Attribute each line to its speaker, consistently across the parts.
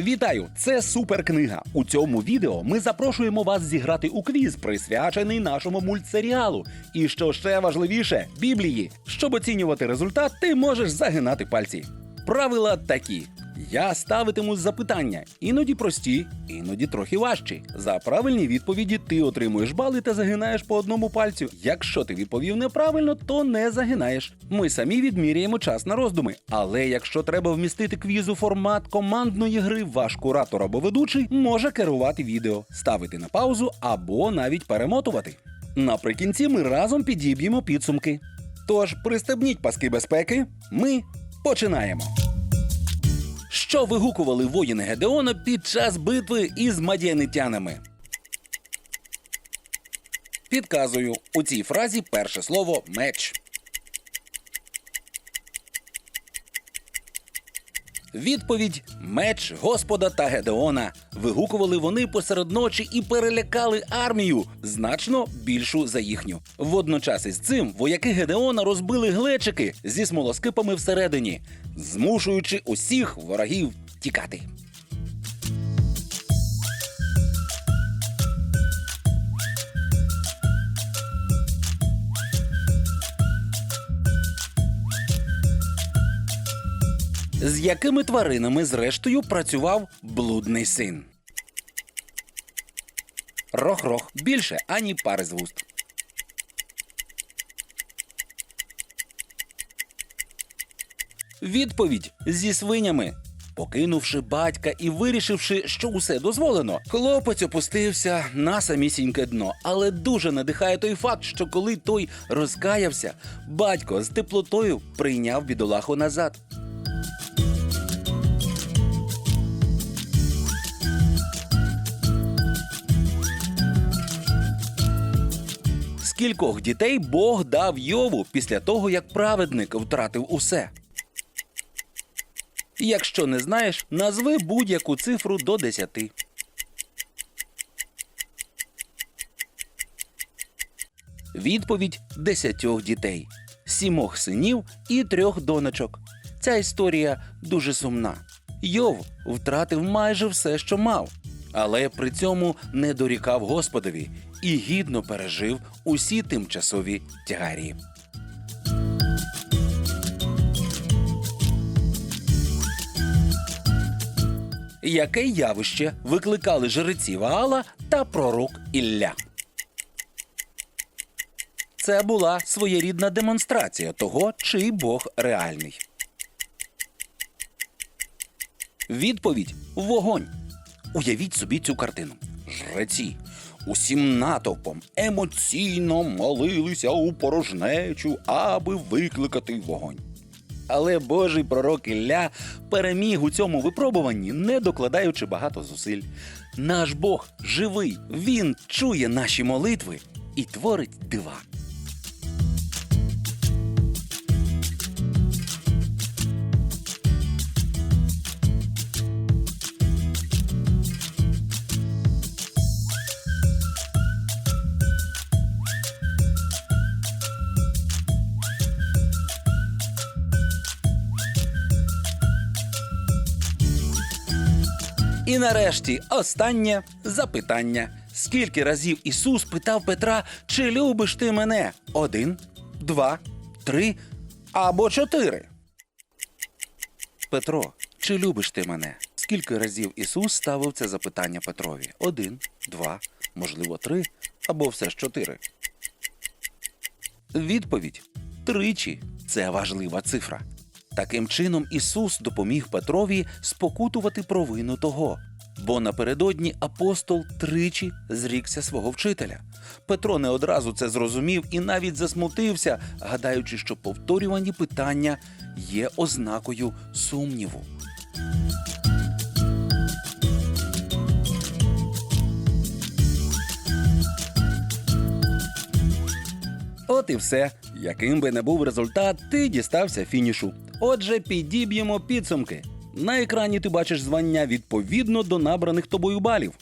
Speaker 1: Вітаю! Це суперкнига. У цьому відео ми запрошуємо вас зіграти у квіз, присвячений нашому мультсеріалу. І що ще важливіше, Біблії. Щоб оцінювати результат, ти можеш загинати пальці. Правила такі: я ставитиму запитання, іноді прості, іноді трохи важчі. За правильні відповіді ти отримуєш бали та загинаєш по одному пальцю. Якщо ти відповів неправильно, то не загинаєш. Ми самі відміряємо час на роздуми. Але якщо треба вмістити квіз у формат командної гри, ваш куратор або ведучий може керувати відео, ставити на паузу або навіть перемотувати. Наприкінці ми разом підіб'ємо підсумки. Тож пристебніть паски безпеки. Ми починаємо. Що вигукували воїни Гедеона під час битви із мадіанитянами? Підказую, у цій фразі перше слово меч. Відповідь меч Господа та Гедеона. Вигукували вони посеред ночі і перелякали армію значно більшу за їхню. Водночас із цим вояки Гедеона розбили глечики зі смолоскипами всередині, змушуючи усіх ворогів тікати. З якими тваринами зрештою працював блудний син? Рох-рох більше ані пари з вуст. Відповідь зі свинями. Покинувши батька і вирішивши, що усе дозволено, хлопець опустився на самісіньке дно. Але дуже надихає той факт, що коли той розкаявся, батько з теплотою прийняв бідолаху назад. Скількох дітей Бог дав Йову після того, як праведник втратив усе? Якщо не знаєш, назви будь-яку цифру до 10. Відповідь десятьох дітей, сімох синів і трьох донечок. Ця історія дуже сумна. Йов втратив майже все, що мав, але при цьому не дорікав Господові і гідно пережив усі тимчасові тягарі. Яке явище викликали жреці Ваала та пророк Ілля? Це була своєрідна демонстрація того, чий Бог реальний. Відповідь вогонь. Уявіть собі цю картину. Жреці усім натовпом емоційно молилися у порожнечу, аби викликати вогонь. Але Божий пророк Ілля переміг у цьому випробуванні, не докладаючи багато зусиль. Наш Бог живий, він чує наші молитви і творить дива. І нарешті останнє запитання. Скільки разів Ісус питав Петра, чи любиш ти мене? Один, два, три або чотири. Петро, чи любиш ти мене? Скільки разів Ісус ставив це запитання Петрові? Один, два, можливо, три або все ж чотири. Відповідь тричі це важлива цифра. Таким чином Ісус допоміг Петрові спокутувати провину того. Бо напередодні апостол тричі зрікся свого вчителя. Петро не одразу це зрозумів і навіть засмутився, гадаючи, що повторювані питання є ознакою сумніву. От і все. Яким би не був результат, ти дістався фінішу. Отже, підіб'ємо підсумки. На екрані ти бачиш звання відповідно до набраних тобою балів.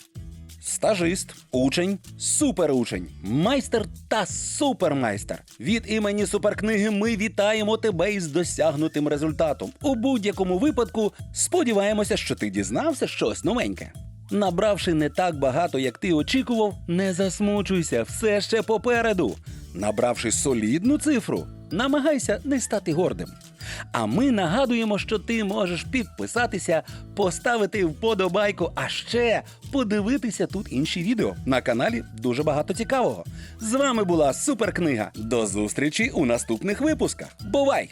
Speaker 1: стажист, учень, суперучень, майстер та супермайстер. Від імені суперкниги ми вітаємо тебе із досягнутим результатом. У будь-якому випадку сподіваємося, що ти дізнався щось новеньке. Набравши не так багато, як ти очікував, не засмучуйся, все ще попереду. Набравши солідну цифру, намагайся не стати гордим. А ми нагадуємо, що ти можеш підписатися, поставити вподобайку, а ще подивитися тут інші відео. На каналі дуже багато цікавого. З вами була суперкнига. До зустрічі у наступних випусках. Бувай!